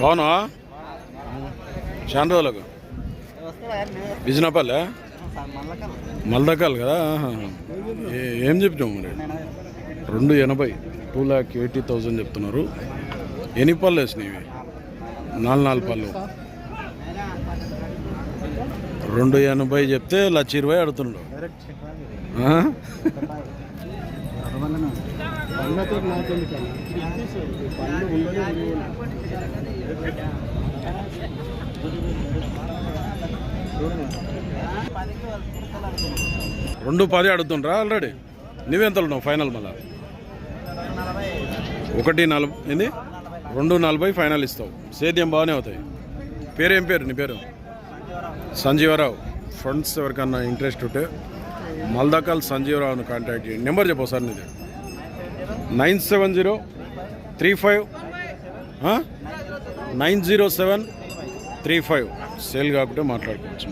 బాగున్నా? చాలా రోజులకు. విజయనపల్లె? మల్దకాలు కదా? ఏం చెప్పినావు మరి? రెండు ఎనభై టూ ల్యాక్ ఎయిటీ థౌజండ్ చెప్తున్నారు. ఎన్ని పళ్ళు వేసినాయి నాలుగు నాలుగు పళ్ళు. రెండు ఎనభై చెప్తే లక్ష ఇరవై అడుగుతుండు. రెండు పది అడుగుతుండ్రా ఆల్రెడీ నువ్వెంతలు ఉన్నావు ఫైనల్ మళ్ళా? ఒకటి నలభై ఏంది? రెండు నలభై ఫైనల్ ఇస్తావు. సేద్యం బాగానే అవుతాయి. పేరేం పేరు నీ పేరు? సంజీవరావు. ఫ్రెండ్స్ ఎవరికన్నా ఇంట్రెస్ట్ ఉంటే మల్దాకల్ సంజీవరావును కాంటాక్ట్ చేయండి నెంబర్ చెప్పు సార్ నీది. Nine seven zero three five nine zero seven three five. Sale కాకుండా మాట్లాడుకోవచ్చు